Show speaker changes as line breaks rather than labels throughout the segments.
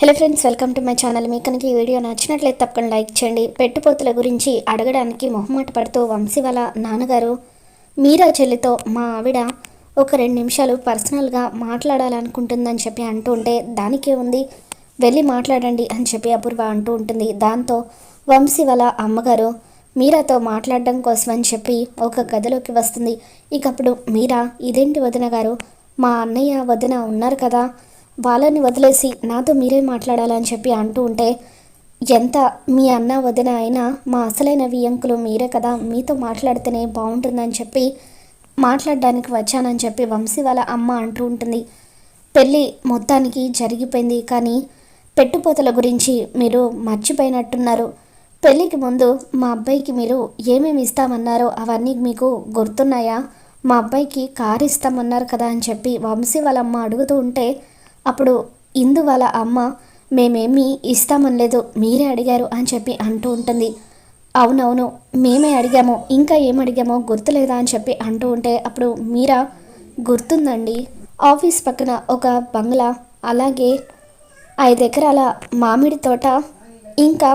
Hello friends welcome to my channel మీకు కనుక ఈ వీడియో నచ్చినట్లయితే తప్పకుండా లైక్ చేయండి. పెట్టుపోతుల గురించి అడగడానికి మొహమాట పడుతూ వంశీ వాళ్ళ నాన్నగారు మీరా చెల్లితో మా ఆవిడ ఒక రెండు నిమిషాలు పర్సనల్గా మాట్లాడాలనుకుంటుందని చెప్పి అంటూ ఉంటే దానికే ఉంది. వెళ్ళి మాట్లాడండి అని చెప్పి అపూర్వ అంటూ ఉంటుంది. దాంతో వంశీ వాళ్ళ అమ్మగారు మీరాతో మాట్లాడడం కోసం అని చెప్పి ఒక గదిలోకి వస్తుంది. ఇకప్పుడు మీరా ఇదేంటి వదిన గారు? మా అన్నయ్య వదిన ఉన్నారు కదా. వాళ్ళని వదిలేసి నాతో మీరే మాట్లాడాలని చెప్పి అంటూ ఉంటే ఎంత మీ అన్న వదిన అయినా మా అసలైన వియంకులు మీరే కదా మీతో మాట్లాడితేనే బాగుంటుందని చెప్పి మాట్లాడడానికి వచ్చానని చెప్పి వంశీ వాళ్ళ అమ్మ అంటూ ఉంటుంది. పెళ్ళి మొత్తానికి జరిగిపోయింది కానీ పెట్టుపోతల గురించి మీరు మర్చిపోయినట్టున్నారు. పెళ్ళికి ముందు మా అబ్బాయికి మీరు ఏమేమి ఇస్తామన్నారో అవన్నీ మీకు గుర్తున్నాయా? మా అబ్బాయికి కారు ఇస్తామన్నారు కదా అని చెప్పి వంశీ వాళ్ళ అమ్మ అడుగుతూ ఉంటే అప్పుడు ఇందు వాళ్ళ అమ్మ మేమేమీ ఇస్తామనలేదు మీరే అడిగారు అని చెప్పి అంటూ ఉంటుంది. అవునవును మేమే అడిగాము ఇంకా ఏం అడిగామో గుర్తులేదా అని చెప్పి అంటూ ఉంటే అప్పుడు మీరా గుర్తుందండి ఆఫీస్ పక్కన ఒక బంగ్లా అలాగే ఐదు ఎకరాల మామిడి తోట ఇంకా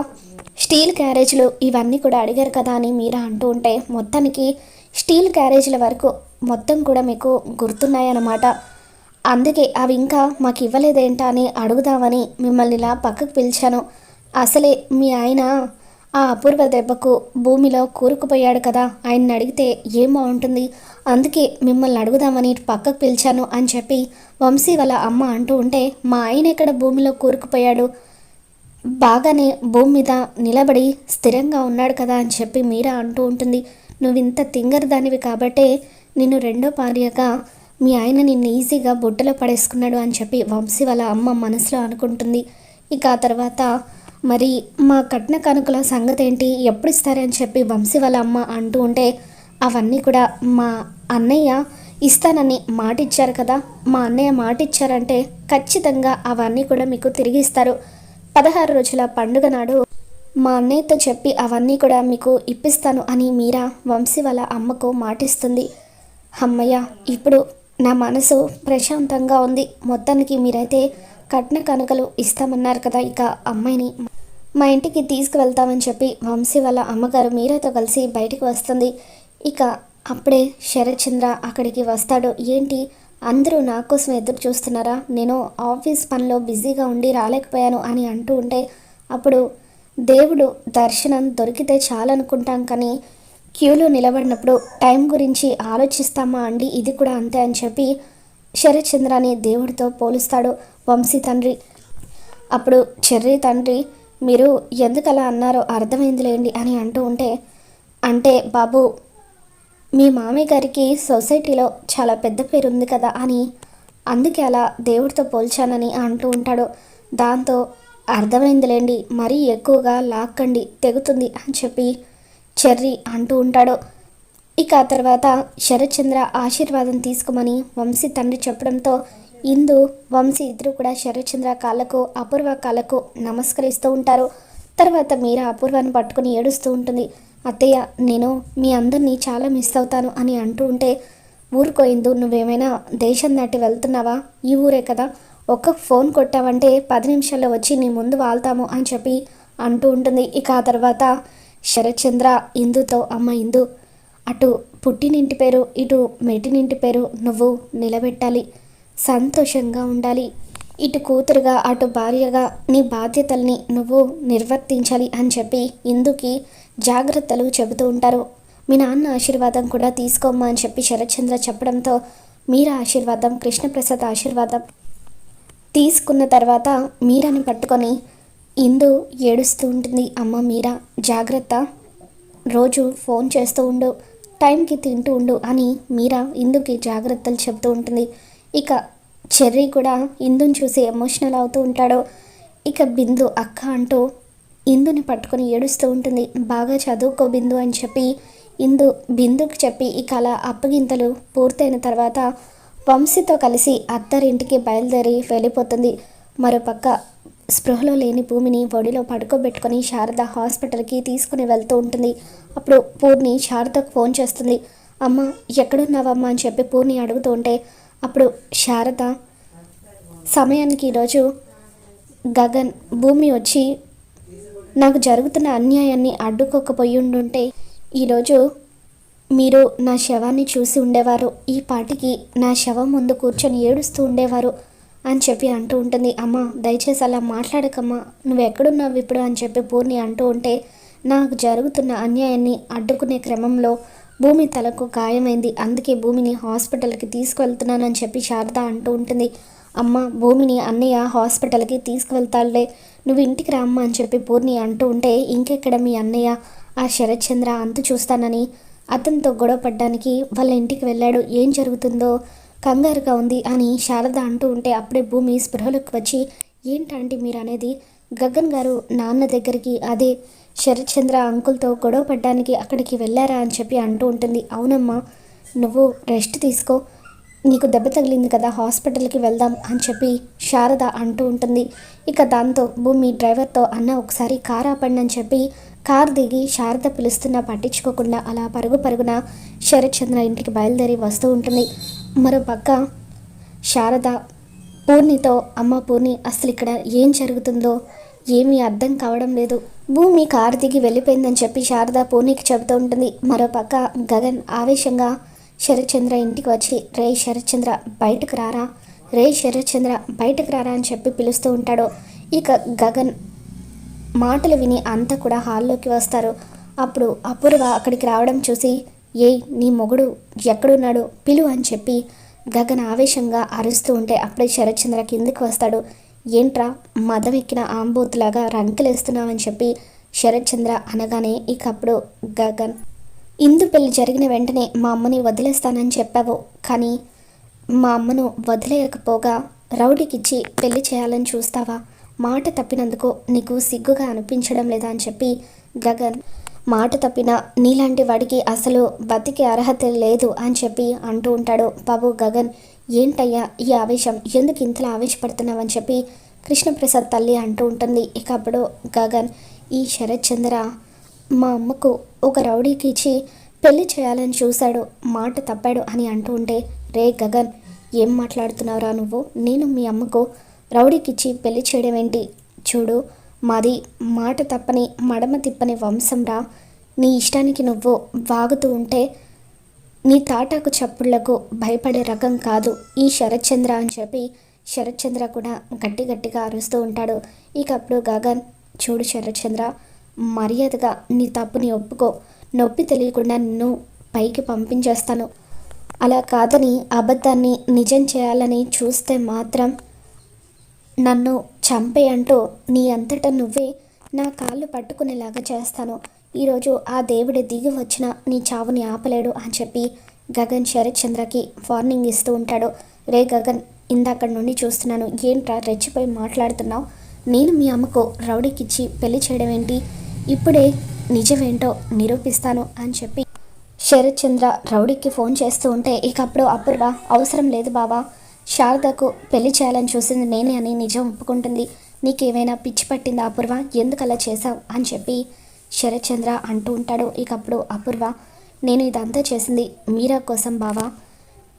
స్టీల్ క్యారేజ్లు ఇవన్నీ కూడా అడిగారు కదా అని మీరా అంటూ ఉంటే మొత్తానికి స్టీల్ క్యారేజీల వరకు మొత్తం కూడా మీకు గుర్తున్నాయన్నమాట. అందుకే అవి ఇంకా మాకు ఇవ్వలేదేంటా అని అడుగుదామని మిమ్మల్ని ఇలా పక్కకు పిలిచాను. అసలే మీ ఆయన ఆ అపూర్వ దెబ్బకు భూమిలో కూరుకుపోయాడు కదా ఆయన్ని అడిగితే ఏం బాగుంటుంది అందుకే మిమ్మల్ని అడుగుదామని పక్కకు పిలిచాను అని చెప్పి వంశీ వాళ్ళ అమ్మ అంటూ ఉంటే మా ఆయన ఎక్కడ భూమిలో కూరుకుపోయాడు? బాగానే భూమి మీద నిలబడి స్థిరంగా ఉన్నాడు కదా అని చెప్పి మీరా అంటూ ఉంటుంది. నువ్వు ఇంత తింగర్ దానివి కాబట్టే నిన్ను రెండో భార్యగా మీ ఆయన నిన్ను ఈజీగా బుట్టలో పడేసుకున్నాడు అని చెప్పి వంశీ వాళ్ళ అమ్మ మనసులో అనుకుంటుంది. ఇక ఆ తర్వాత మరి మా కట్న కానుకల సంగతి ఏంటి ఎప్పుడు ఇస్తారని చెప్పి వంశీ వాళ్ళ అమ్మ అంటూ ఉంటే అవన్నీ కూడా మా అన్నయ్య ఇస్తానని మాట ఇచ్చారు కదా. మా అన్నయ్య మాట ఇచ్చారంటే ఖచ్చితంగా అవన్నీ కూడా మీకు తిరిగి ఇస్తారు. పదహారు రోజుల పండుగ నాడు మా అన్నయ్యతో చెప్పి అవన్నీ కూడా మీకు ఇప్పిస్తాను అని మీరా వంశీ వాళ్ళ అమ్మకు మాటిస్తుంది. అమ్మయ్య ఇప్పుడు నా మనసు ప్రశాంతంగా ఉంది. మొత్తానికి మీరైతే కట్న కనుకలు ఇస్తామన్నారు కదా ఇక అమ్మాయిని మా ఇంటికి తీసుకువెళ్తామని చెప్పి వంశీ వాళ్ళ అమ్మగారు మీరాతో కలిసి బయటికి వస్తుంది. ఇక అప్పుడే శరత్చంద్ర అక్కడికి వస్తాడు. ఏంటి? అందరూ నా కోసం ఎదురు చూస్తున్నారా? నేను ఆఫీస్ పనిలో బిజీగా ఉండి రాలేకపోయాను అని అంటూ ఉంటే అప్పుడు దేవుడు దర్శనం దొరికితే చాలనుకుంటాం కానీ క్యూలో నిలబడినప్పుడు టైం గురించి ఆలోచిస్తామా అండి? ఇది కూడా అంతే అని చెప్పి శరత్చంద్రాన్ని దేవుడితో పోలుస్తాడు వంశీ తండ్రి. అప్పుడు చెర్రీ తండ్రి మీరు ఎందుకు అలా అన్నారో అర్థమైందిలేండి అని అంటూ ఉంటే అంటే బాబు మీ మామయ్య గారికి సొసైటీలో చాలా పెద్ద పేరు ఉంది కదా అని. అందుకే అలా దేవుడితో పోల్చానని అంటూ ఉంటాడు. దాంతో అర్థమైందిలేండి మరీ ఎక్కువగా లాక్కండి తెగుతుంది అని చెప్పి చెర్రీ అంటూ ఉంటాడు. ఇక ఆ తర్వాత శరత్చంద్ర ఆశీర్వాదం తీసుకోమని వంశీ తండ్రి చెప్పడంతో ఇందు వంశీ ఇద్దరు కూడా శరత్చంద్ర కాళ్ళకు అపూర్వ కాళ్ళకు నమస్కరిస్తూ ఉంటారు. తర్వాత మీరా అపూర్వాన్ని పట్టుకుని ఏడుస్తూ ఉంటుంది. అత్తయ్య నేను మీ అందరినీ చాలా మిస్ అవుతాను అని అంటూ ఉంటే ఊరుకోయిందు నువ్వేమైనా దేశం దాటి వెళ్తున్నావా? ఈ ఊరే కదా. ఒక్క ఫోన్ కొట్టావంటే పది నిమిషాల్లో వచ్చి నీ ముందు వాళ్తాము అని చెప్పి అంటూ ఉంటుంది. ఇక ఆ తర్వాత శరత్చంద్ర ఇందుతో అమ్మ ఇందు. అటు పుట్టినింటి పేరు ఇటు మెట్టినింటి పేరు నువ్వు నిలబెట్టాలి. సంతోషంగా ఉండాలి. ఇటు కూతురుగా అటు భార్యగా నీ బాధ్యతల్ని నువ్వు నిర్వర్తించాలి అని చెప్పి ఇందుకి జాగ్రత్తలు చెబుతూ ఉంటారు. మీ నాన్న ఆశీర్వాదం కూడా తీసుకోమ్మా అని చెప్పి శరత్చంద్ర చెప్పడంతో మీర ఆశీర్వాదం కృష్ణప్రసాద్ ఆశీర్వాదం తీసుకున్న తర్వాత మీరాని పట్టుకొని ఇందు ఏడుస్తూ ఉంటుంది అమ్మ మీరా. జాగ్రత్త. రోజు ఫోన్ చేస్తూ ఉండు టైంకి తింటూ ఉండు అని మీరా ఇందుకి జాగ్రత్తలు చెబుతూ ఉంటుంది. ఇక చెర్రీ కూడా ఇందుని చూసి ఎమోషనల్ అవుతూ ఉంటాడు. ఇక బిందు అక్క అంటూ ఇందుని పట్టుకొని ఏడుస్తూ ఉంటుంది. బాగా చదువుకో బిందు అని చెప్పి ఇందు బిందుకు చెప్పి ఇక అలా అప్పగింతలు పూర్తయిన తర్వాత వంశీతో కలిసి అత్తరింటికి బయలుదేరి వెళ్ళిపోతుంది. మరోపక్క స్పృహలో లేని భూమిని ఒడిలో పడుకోబెట్టుకొని శారద హాస్పిటల్కి తీసుకుని వెళ్తూ ఉంటుంది. అప్పుడు పూర్ణి శారదకు ఫోన్ చేస్తుంది. అమ్మ ఎక్కడున్నావమ్మా? అని చెప్పి పూర్ణి అడుగుతూ ఉంటే అప్పుడు శారద సమయానికి ఈరోజు గగన్ భూమి వచ్చి నాకు జరుగుతున్న అన్యాయాన్ని అడ్డుకోకపోయి ఉండుంటే ఈరోజు మీరు నా శవాన్ని చూసి ఉండేవారు. ఈ పాటికి నా శవం ముందు కూర్చొని ఏడుస్తూ ఉండేవారు. అని చెప్పి అంటూ ఉంటుంది. అమ్మ దయచేసి అలా మాట్లాడకమ్మా. నువ్వు ఎక్కడున్నావు ఇప్పుడు అని చెప్పి పూర్ణి అంటూ ఉంటే నాకు జరుగుతున్న అన్యాయాన్ని అడ్డుకునే క్రమంలో భూమి తలకు గాయమైంది అందుకే భూమిని హాస్పిటల్కి తీసుకువెళ్తున్నానని చెప్పి శారద అంటూ ఉంటుంది. అమ్మ భూమిని అన్నయ్య హాస్పిటల్కి తీసుకువెళ్తాడులే. నువ్వు ఇంటికి రామ్మ అని చెప్పి పూర్ణి అంటూ ఉంటే ఇంకెక్కడ మీ అన్నయ్య? ఆ శరత్చంద్ర అంతు చూస్తానని అతనితో గొడవ పడ్డానికి వాళ్ళ ఇంటికి వెళ్ళాడు. ఏం జరుగుతుందో కంగారుగా ఉంది అని శారద అంటూ ఉంటే అప్పుడే భూమి స్పృహలోకి వచ్చి ఏంటంటే మీరు అనేది గగన్ గారు నాన్న దగ్గరికి అదే శరత్చంద్ర అంకుల్తో గొడవ పడ్డానికి అక్కడికి వెళ్ళారా అని చెప్పి అంటూ ఉంటుంది. అవునమ్మా నువ్వు రెస్ట్ తీసుకో. నీకు దెబ్బ తగిలింది కదా హాస్పిటల్కి వెళ్దాం అని చెప్పి శారద అంటూ ఉంటుంది. ఇక దాంతో భూమి డ్రైవర్తో అన్న ఒకసారి కార్ ఆపండి అని చెప్పి కార్ దిగి శారద పిలుస్తున్నా పట్టించుకోకుండా అలా పరుగు పరుగున శరత్చంద్ర ఇంటికి బయలుదేరి వస్తూ ఉంటుంది. మరోపక్క శారద పూర్ణితో అమ్మ పూర్ణి అసలు ఇక్కడ ఏం జరుగుతుందో? ఏమీ అర్థం కావడం లేదు. భూమి కారు దిగి వెళ్ళిపోయిందని చెప్పి శారద పూర్ణికి చెబుతూ ఉంటుంది. మరోపక్క గగన్ ఆవేశంగా శరత్చంద్ర ఇంటికి వచ్చి రే శరత్చంద్ర బయటకు రారా? రే శరత్చంద్ర బయటకు రారా? అని చెప్పి పిలుస్తూ ఉంటాడు. ఇక గగన్ మాటలు విని అంతా కూడా హాల్లోకి వస్తారు. అప్పుడు అపూర్వ అక్కడికి రావడం చూసి ఏయ్ నీ మొగుడు ఎక్కడున్నాడు? పిలు అని చెప్పి గగన్ ఆవేశంగా అరుస్తూ ఉంటే అప్పుడే శరత్చంద్ర కిందకి వస్తాడు. ఏంట్రా మదం ఎక్కిన ఆంబూతులాగా రంకెలేస్తున్నావని చెప్పి శరత్చంద్ర అనగానే ఇక అప్పుడు గగన్ ఇందు పెళ్ళి జరిగిన వెంటనే మా అమ్మని వదిలేస్తానని చెప్పావు. కానీ మా అమ్మను వదిలేయకపోగా రౌడీకిచ్చి పెళ్ళి చేయాలని చూస్తావా? మాట తప్పినందుకు నీకు సిగ్గుగా అనిపించడం లేదా అని చెప్పి గగన్ మాట తప్పిన నీలాంటి వాడికి అసలు బతికే అర్హత లేదు అని చెప్పి అంటూ ఉంటాడు. బాబు గగన్ ఏంటయ్యా ఈ ఆవేశం? ఎందుకు ఇంతలా అని చెప్పి కృష్ణప్రసాద్ తల్లి అంటూ ఉంటుంది. ఇక అప్పుడు గగన్ ఈ శరత్ చంద్ర మా అమ్మకు ఒక రౌడీకి ఇచ్చి పెళ్ళి చేయాలని చూశాడు. మాట తప్పాడు అని అంటూ ఉంటే రే గగన్ ఏం మాట్లాడుతున్నావురా నువ్వు? నేను మీ అమ్మకు రౌడీకిచ్చి పెళ్ళి చేయడం ఏంటి చూడు మాది మాట తప్పని మడమ తిప్పని వంశంరా నీ ఇష్టానికి నువ్వు వాగుతూ ఉంటే నీ తాటాకు చప్పుళ్ళకు భయపడే రకం కాదు ఈ శరత్చంద్ర అని చెప్పి శరత్చంద్ర కూడా గట్టి గట్టిగా అరుస్తూ ఉంటాడు. ఇక అప్పుడు గగన్ చూడు శరత్చంద్ర మర్యాదగా నీ తప్పుని ఒప్పుకో. నొప్పి తెలియకుండా నిన్ను పైకి పంపించేస్తాను. అలా కాదని అబద్ధాన్ని నిజం చేయాలని చూస్తే మాత్రం నన్ను చంపే అంటూ నీ అంతటా నువ్వే నా కాళ్ళు పట్టుకునేలాగా చేస్తాను. ఈరోజు ఆ దేవుడి దిగి వచ్చిన నీ చావుని ఆపలేడు అని చెప్పి గగన్ శరత్చంద్రకి వార్నింగ్ ఇస్తూ ఉంటాడు. రే గగన్ ఇందాక నుండి చూస్తున్నాను. ఏంట్రా రెచ్చిపోయి మాట్లాడుతున్నావు? నేను మీ అమ్మకు రౌడీకిచ్చి పెళ్ళి చేయడం ఏంటి ఇప్పుడే నిజమేంటో నిరూపిస్తాను అని చెప్పి శరత్చంద్ర రౌడీకి ఫోన్ చేస్తూ ఉంటే ఇకప్పుడు అప్పుడు అవసరం లేదు బావా. శారదకు పెళ్ళి చేయాలని చూసింది నేనే అని నిజం ఒప్పుకుంటుంది. నీకేమైనా పిచ్చి పట్టిందా అపూర్వ? ఎందుకు అలా చేశావు? అని చెప్పి శరత్చంద్ర అంటూ ఉంటాడు. ఇక అప్పుడు అపూర్వ నేను ఇదంతా చేసింది మీరా కోసం బావా?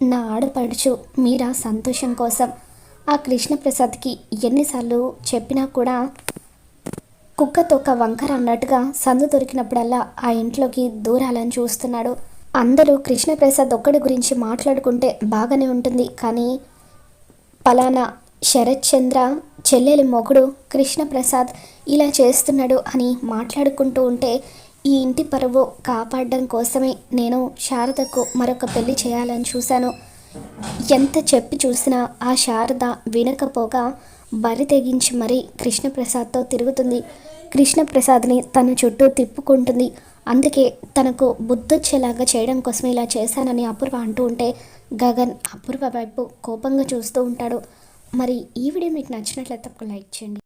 నా ఆడపడుచు మీరా సంతోషం కోసం. ఆ కృష్ణప్రసాద్కి ఎన్నిసార్లు చెప్పినా కూడా కుక్క తొక్క వంకర అన్నట్టుగా సందు దొరికినప్పుడల్లా ఆ ఇంట్లోకి దూరాలని చూస్తున్నాడు. అందరూ కృష్ణప్రసాద్ ఒక్కడి గురించి మాట్లాడుకుంటే బాగానే ఉంటుంది. కానీ పలానా శరత్ చంద్ర చెల్లెలి మొగుడు కృష్ణప్రసాద్ ఇలా చేస్తున్నాడు అని మాట్లాడుకుంటూ ఉంటే ఈ ఇంటి పరువు కాపాడడం కోసమే నేను శారదకు మరొక పెళ్ళి చేయాలని చూశాను. ఎంత చెప్పి చూసినా ఆ శారద వినకపోగా బరి తెగించి మరీ కృష్ణప్రసాద్తో తిరుగుతుంది. కృష్ణప్రసాద్ని తన చుట్టూ తిప్పుకుంటుంది. అందుకే తనకు బుద్ధొచ్చేలాగా చేయడం కోసం ఇలా చేశానని అపూర్వ అంటూ ఉంటే గగన్ అపూర్వ వైపు కోపంగా చూస్తూ ఉంటాడు. మరి ఈ వీడియో మీకు నచ్చినట్లయితే ఒక లైక్ చేయండి.